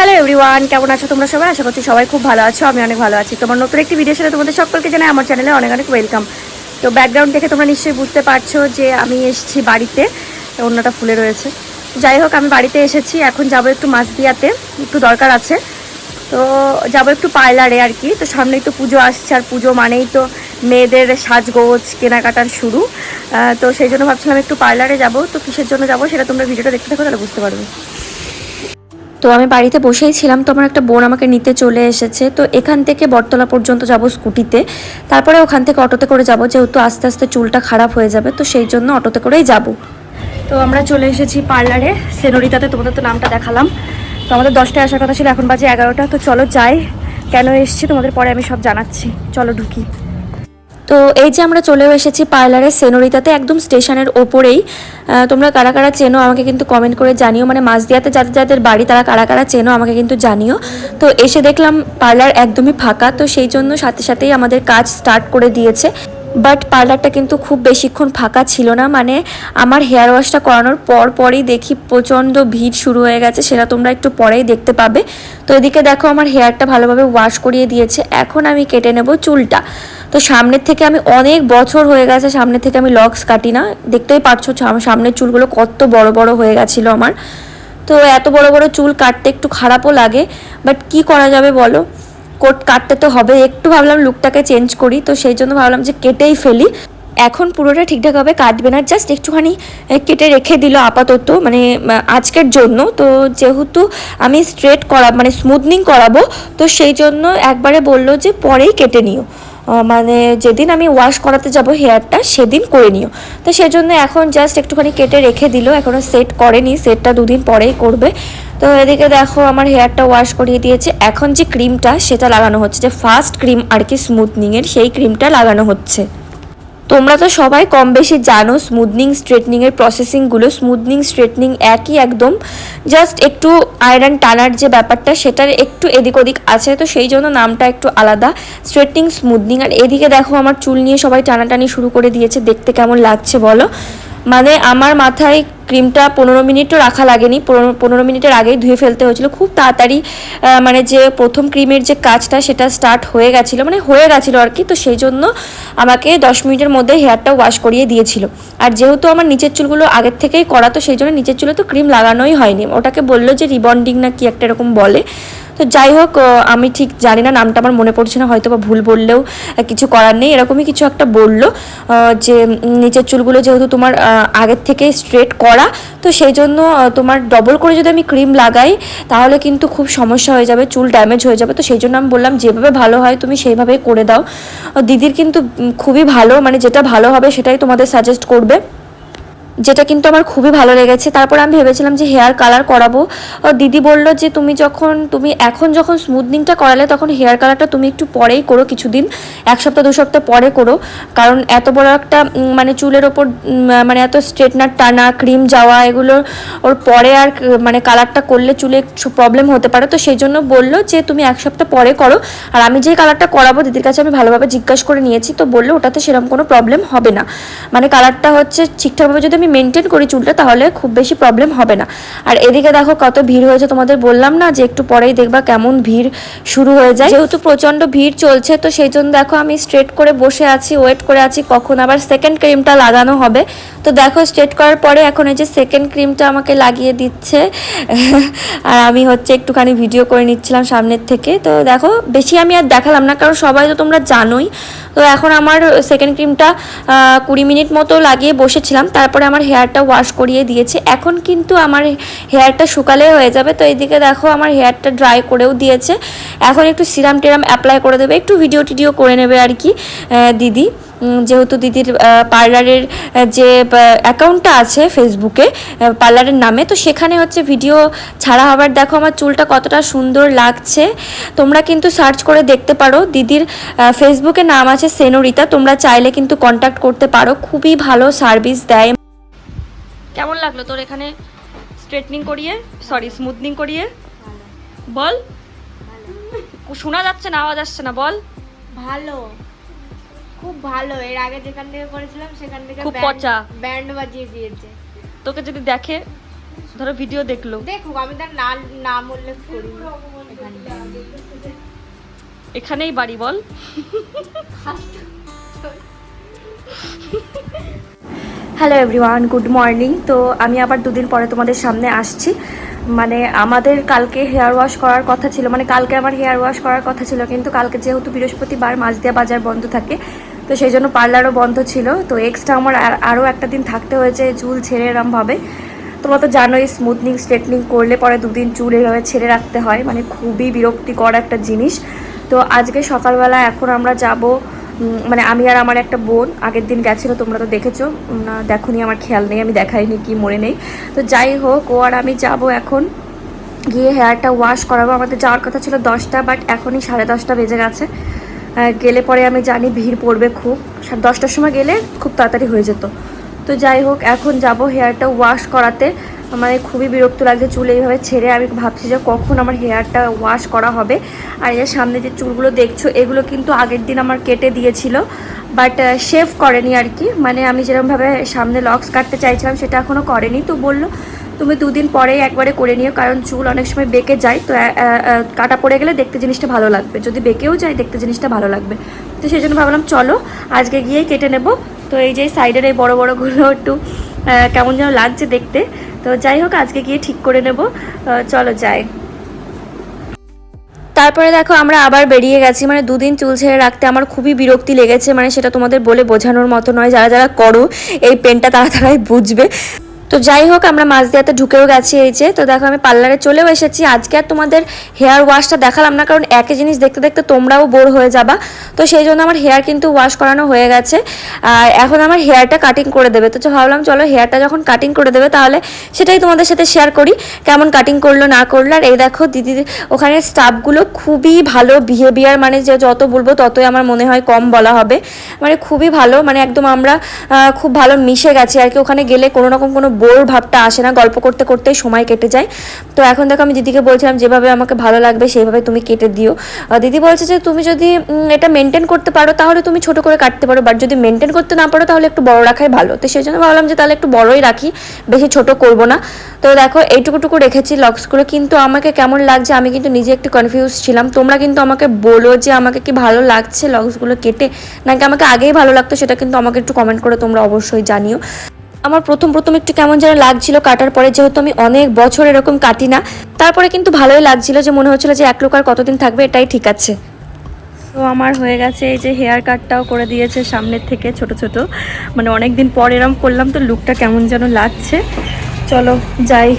Hello everyone, কেমন আছো তোমরা সবাই? আশা করছি সবাই খুব ভালো আছো, আমি অনেক ভালো আছি। তোমার নতুন একটি ভিডিও সাথে তোমাদের সকলকে জানাই আমার চ্যানেলে অনেক অনেক ওয়েলকাম তো ব্যাকগ্রাউন্ড দেখে তোমরা নিশ্চয়ই বুঝতে পারছ যে আমি এসেছি বাড়িতে অন্যটা ফুলে রয়েছে। যাই হোক, আমি বাড়িতে এসেছি, এখন যাব একটু মাছ দিয়াতে একটু দরকার আছে। তো যাব একটু পার্লারে আর কি, তো সামনেই তো পুজো আসছে, আর পুজো মানেই তো মেয়েদের সাজগোজ, কেনাকাটার শুরু। তো সেই জন্য ভাবছিলাম একটু পার্লারে যাব, তো কিসের জন্য যাব সেটা তোমরা ভিডিওটা দেখতে থাকো, তাহলে বুঝতে পারবে। তো আমি বাড়িতে বসেই ছিলাম, তো আমার একটা বোন আমাকে নিতে চলে এসেছে। তো এখান থেকে বটতলা পর্যন্ত যাব স্কুটিতে। তারপরে ওখান থেকে অটোতে করে যাব, যেহেতু আস্তে আস্তে চুলটা খারাপ হয়ে যাবে, তো সেই জন্য অটোতে করেই যাব। তো আমরা চলে এসেছি পার্লারে, সেনোরিতাতে তোমাদের তো নামটা দেখালাম। তো আমাদের দশটায় আসার কথা ছিল, এখন বাজে এগারোটা, তো চলো যাই। কেন এসেছি তোমাদের পরে আমি সব জানাচ্ছি। চলো ঢুকি। তো এই যে আমরা চলেও এসেছি পার্লারের সেনোরিতাতে, একদম স্টেশনের ওপরেই। তোমরা কারা কারা চেনো আমাকে কিন্তু কমেন্ট করে জানিও। মানে মাঝদিয়াতে যাদের যাদের বাড়ি, তারা কারা কারা চেনো আমাকে কিন্তু জানিও। তো এসে দেখলাম পার্লার একদমই ফাঁকা, তো সেই জন্য সাথে সাথেই আমাদের কাজ স্টার্ট করে দিয়েছে। বাট পার্লারটা কিন্তু খুব বেশিক্ষণ ফাঁকা ছিল না। মানে আমার হেয়ার ওয়াশটা করানোর পর পরই দেখি প্রচণ্ড ভিড় শুরু হয়ে গেছে, সেটা তোমরা একটু পরেই দেখতে পাবে। তো এদিকে দেখো আমার হেয়ারটা ভালোভাবে ওয়াশ করিয়ে দিয়েছে। এখন আমি কেটে নেব চুলটা। তো সামনের থেকে আমি অনেক বছর হয়ে গেছে সামনে থেকে আমি লক্স কাটি না। দেখতেই পারছ সাম- সামনের চুলগুলো কত বড় বড় হয়ে গেছিল আমার। তো এত বড় বড় চুল কাটতে একটু খারাপও লাগে বাট কি করা যাবে বলো? কোট কাটতে তো হবে। একটু ভাবলাম লুকটাকে চেঞ্জ করি, তো সেই জন্য ভাবলাম যে কেটেই ফেলি। এখন পুরোটা ঠিকঠাকভাবে কাটবে না। জাস্ট একটুখানি কেটে রেখে দিল আপাতত মানে আজকের জন্য। তো যেহেতু আমি স্ট্রেট করা মানে স্মুথনিং করাবো, তো সেই জন্য একবারে বলল যে পরেই কেটে নিও। মানে যেদিন আমি ওয়াশ করাতে যাব হেয়ারটা সেদিন করে নিও। তো সেজন্য এখন জাস্ট একটুখানি কেটে রেখে দিল এখনও সেট করেনি সেটটা দুদিন পরেই করবে। তো এদিকে দেখো আমার হেয়ারটা ওয়াশ করিয়ে দিয়েছে। এখন যে ক্রিমটা সেটা লাগানো হচ্ছে, যে ফার্স্ট ক্রিম আর কি স্মুথনিংয়ের সেই ক্রিমটা লাগানো হচ্ছে। তোমরা তো সবাই কম বেশি জানো স্মুথনিং স্ট্রেটনিংয়ের প্রসেসিংগুলো স্মুথনিং স্ট্রেটনিং একই একদম। জাস্ট একটু আয়রন টানার যে ব্যাপারটা, সেটার একটু এদিক ওদিক আছে, তো সেই জন্য নামটা একটু আলাদা। স্ট্রেটনিং স্মুথনিং আর এদিকে দেখো আমার চুল নিয়ে সবাই টানাটানি শুরু করে দিয়েছে। দেখতে কেমন লাগছে বলো? মানে আমার মাথায় ক্রিমটা পনেরো মিনিটও রাখা লাগেনি। পনেরো মিনিটের আগেই ধুয়ে ফেলতে হয়েছিল। খুব তাড়াতাড়ি মানে যে প্রথম ক্রিমের যে কাজটা, সেটা স্টার্ট হয়ে গেছিল। মানে হয়ে গেছিল আর কি। তো সেই জন্য আমাকে দশ মিনিটের মধ্যে হেয়ারটা ওয়াশ করিয়ে দিয়েছিল। আর যেহেতু আমার নিচের চুলগুলো আগের থেকেই করা, তো সেই জন্য নিচের চুলে তো ক্রিম লাগানোই হয়নি। ওটাকে বলল যে রিবন্ডিং না কি একটা এরকম বলে। তো যাই হোক আমি ঠিক জানি না, নামটা আমার মনে পড়ছে না হয়তো বা ভুল বললেও কিছু করার নেই। এরকমই কিছু একটা বলল যে নিচের চুলগুলো যেহেতু তোমার আগের থেকে স্ট্রেট করা, তো সেই জন্য তোমার ডবল করে যদি আমি ক্রিম লাগাই, তাহলে কিন্তু খুব সমস্যা হয়ে যাবে, চুল ড্যামেজ হয়ে যাবে। তো সেই জন্য আমি বললাম, যেভাবে ভালো হয় তুমি সেইভাবেই করে দাও। দিদির কিন্তু খুবই ভালো মানে যেটা ভালো হবে সেটাই তোমাদের সাজেস্ট করবে। যেটা কিন্তু আমার খুবই ভালো লেগেছে। তারপর আমি ভেবেছিলাম যে হেয়ার কালার করাবো। দিদি বলল যে তুমি যখন, তুমি এখন যখন স্মুথনিংটা করালে তখন হেয়ার কালারটা তুমি একটু পরেই করো কিছুদিন। এক সপ্তাহ, দু সপ্তাহ পরে করো। কারণ এত বড় একটা মানে চুলের ওপর মানে এত স্ট্রেটনার টানা ক্রিম যাওয়া, এগুলো ওর পরে আর মানে কালারটা করলে চুলে একটু প্রবলেম হতে পারে। তো সেই জন্য বলল যে তুমি এক সপ্তাহ পরে করো। আর আমি যে কালারটা করাবো, দিদির কাছে আমি ভালোভাবে জিজ্ঞাসা করে নিয়েছি। তো বলল ওটাতে সেরকম কোনো প্রবলেম হবে না। মানে কালারটা হচ্ছে ঠিকঠাকভাবে যদি আমি মেনটেন করি চুলটা, তাহলে খুব বেশি প্রবলেম হবে না। আর এদিকে দেখো কত ভিড় হয়েছে, তোমাদের বললাম না যে একটু পরেই দেখবা কেমন ভিড় শুরু হয়ে যায়। যেহেতু প্রচণ্ড ভিড় চলছে, তো সেই জন্য দেখো আমি স্ট্রেট করে বসে আছি ওয়েট করে আছি, কখন আবার সেকেন্ড ক্রিমটা লাগানো হবে। তো দেখো স্ট্রেট করার পরে এখন এই যে সেকেন্ড ক্রিমটা আমাকে লাগিয়ে দিচ্ছে। আর আমি হচ্ছে একটুখানি ভিডিও করে নিচ্ছিলাম সামনের থেকে। তো দেখো, বেশি আমি আর দেখালাম না, কারণ সবাই তো তোমরা জানোই। তো এখন আমার সেকেন্ড ক্রিমটা কুড়ি মিনিট মতো লাগিয়ে বসেছিলাম। তারপরে আমার হেয়ারটা ওয়াশ করিয়ে দিয়েছে। এখন কিন্তু আমার হেয়ারটা শুকালে হয়ে যাবে। তো এইদিকে দেখো, আমার হেয়ারটা ড্রাই করেও দিয়েছে। এখন একটু সিরাম টিরাম অ্যাপ্লাই করে দেবে। একটু ভিডিও টিডিও করে নেবে আর কি দিদি। যেহেতু দিদির পার্লারের যে অ্যাকাউন্টটা আছে ফেসবুকে পার্লারের নামে তো সেখানে হচ্ছে ভিডিও ছাড়া হবার দেখো আমার চুলটা কতটা সুন্দর লাগছে। তোমরা কিন্তু সার্চ করে দেখতে পারো দিদির ফেসবুকে নাম আছে সেনোরিতা তোমরা চাইলে কিন্তু কন্ট্যাক্ট করতে পারো খুবই ভালো সার্ভিস দেয়। কেমন লাগল তোর এখানে স্ট্রেটনিং করিয়ে? সরি স্মুথনিং করিয়ে? বল। শোনা যাচ্ছে না আওয়াজ আসছে না বল। ভালো। খুব ভালো। এর আগে যেখান থেকে করেছিলাম সেখান থেকে খুব পচা। ব্যান্ড বাজিয়ে দিয়েছে। তোকে যদি দেখে ধরো ভিডিও দেখল। দেখুক আমি তার নাম উল্লেখ করি এখানেই বাড়ি বল। হ্যালো এভরিওয়ান গুড মর্নিং তো আমি আবার দুদিন পরে তোমাদের সামনে আসছি। মানে আমাদের কালকে হেয়ার ওয়াশ করার কথা ছিল। মানে কালকে আমার হেয়ার ওয়াশ করার কথা ছিল কিন্তু কালকে যেহেতু বৃহস্পতিবার মাঝদিয়া বাজার বন্ধ থাকে তো সেই জন্য পার্লারও বন্ধ ছিল। তো এক্সট্রা আমার আর- আরও একটা দিন থাকতে হয়েছে চুল ছেড়ে এরমভাবে। তোমরা তো জানোই স্মুথনিং স্ট্রেটনিং করলে পরে দুদিন চুল এইভাবে ছেড়ে রাখতে হয়। মানে খুবই বিরক্তিকর একটা জিনিস। তো আজকে সকালবেলা এখন আমরা যাব মানে আমি আর আমার একটা বোন, আগের দিন গেছিল, তোমরা তো দেখেছ। না, দেখোনি, আমার খেয়াল নেই, আমি দেখাইনি কি মনে নেই। তো যাই হোক, ও আর আমি যাব এখন গিয়ে হেয়ারটা ওয়াশ করাবো। আমাদের যাওয়ার কথা ছিল দশটা বাট এখনই সাড়ে দশটা বেজে গেছে। গেলে পরে আমি জানি ভিড় পড়বে খুব। দশটার সময় গেলে খুব তাড়াতাড়ি হয়ে যেত। তো যাই হোক, এখন যাব হেয়ারটা ওয়াশ করাতে। আমার খুবই বিরক্ত লাগছে চুল এইভাবে ছেড়ে। আমি ভাবছি যে কখন আমার হেয়ারটা ওয়াশ করা হবে। আর এর সামনে যে চুলগুলো দেখছ, এগুলো কিন্তু আগের দিন আমার কেটে দিয়েছিল। বাট শেভ করেনি আর কি। মানে আমি যেরকমভাবে সামনে লক্স কাটতে চাইছিলাম, সেটা এখনও করেনি। তো বলল তুমি দুদিন পরেই একবারে করে নিও, কারণ চুল অনেক সময় বেঁকে যায়, তো কাটা পড়ে গেলে দেখতে জিনিসটা ভালো লাগবে। যদি বেঁকেও যায়, দেখতে জিনিসটা ভালো লাগবে। তো সেই জন্য ভাবলাম, চলো, আজকে গিয়েই কেটে নেব। তো এই যে সাইডের এই বড় বড়গুলো একটু কেমন যেন লাগছে দেখতে। তো যাই হোক, আজকে গিয়ে ঠিক করে নেব। চলো, যাই। তারপরে দেখো, আমরা আবার বেরিয়ে গেছি। মানে দুদিন চুল ছেড়ে রাখতে আমার খুবই বিরক্তি লেগেছে। মানে সেটা তোমাদের বলে বোঝানোর মতো নয়। যারা যারা করো, এই পেনটা তারা, তারাই বুঝবে। তো যাই হোক, আমরা মাঝদিয়াতে ঢুকেও গেছি এই যে। তো দেখো, আমি পার্লারে চলেও এসেছি। আজকে আর তোমাদের হেয়ার ওয়াশটা দেখালাম না, কারণ একই জিনিস দেখতে দেখতে তোমরাও বোর হয়ে যাবা। তো সেই জন্য আমার হেয়ার কিন্তু ওয়াশ করানো হয়ে গেছে। আর এখন আমার হেয়ারটা কাটিং করে দেবে। তো ভাবলাম, চলো হেয়ারটা যখন কাটিং করে দেবে, তাহলে সেটাই তোমাদের সাথে শেয়ার করি, কেমন কাটিং করল, না করল। আর এই দেখো, দিদি, ওখানে স্টাফগুলো খুবই ভালো বিহেভিয়ার মানে যে যত বলব, ততই আমার মনে হয় কম বলা হবে। মানে খুবই ভালো মানে একদম আমরা খুব ভালো মিশে গেছি। আর কি, ওখানে গেলে কোনো রকম কোনো বোর ভাবটা আসে না, গল্প করতে করতেই সময় কেটে যায়। তো এখন দেখো আমি দিদিকে বলছিলাম, যেভাবে আমাকে ভালো লাগবে, সেইভাবে তুমি কেটে দিও। দিদি বলছে যে, তুমি যদি এটা মেনটেন করতে পারো, তাহলে তুমি ছোট করে কাটতে পারো বাট যদি মেনটেন করতে না পারো, তাহলে একটু বড় রাখাই ভালো। তো সেই জন্য ভাবলাম যে, তাহলে একটু বড়ই রাখি, বেশি ছোট করব না। তো দেখো, এইটুকুটুকু রেখেছি লক্সগুলো কিন্তু আমাকে কেমন লাগছে, আমি কিন্তু নিজে একটু কনফিউজ ছিলাম। তোমরা কিন্তু আমাকে বলো যে, আমাকে কি ভালো লাগছে লক্সগুলো কেটে, নাকি আমাকে আগেই ভালো লাগতো, সেটা কিন্তু আমাকে একটু কমেন্ট করে তোমরা অবশ্যই জানিও। আমার প্রথম প্রথম একটু কেমন যেন লাগছিল কাটার পরে, যেহেতু আমি অনেক বছর এরকম কাটি না, তারপরে কিন্তু ভালোই লাগছিল যে মনে হচ্ছিল যে এক লোক আর কতদিন থাকবে, এটাই ঠিক আছে। তো আমার হয়ে গেছে এই যে হেয়ার কাটটাও করে দিয়েছে সামনের থেকে ছোট ছোট। মানে অনেক দিন পর এরম করলাম তো লুকটা কেমন যেন লাগছে। চলো, যাই।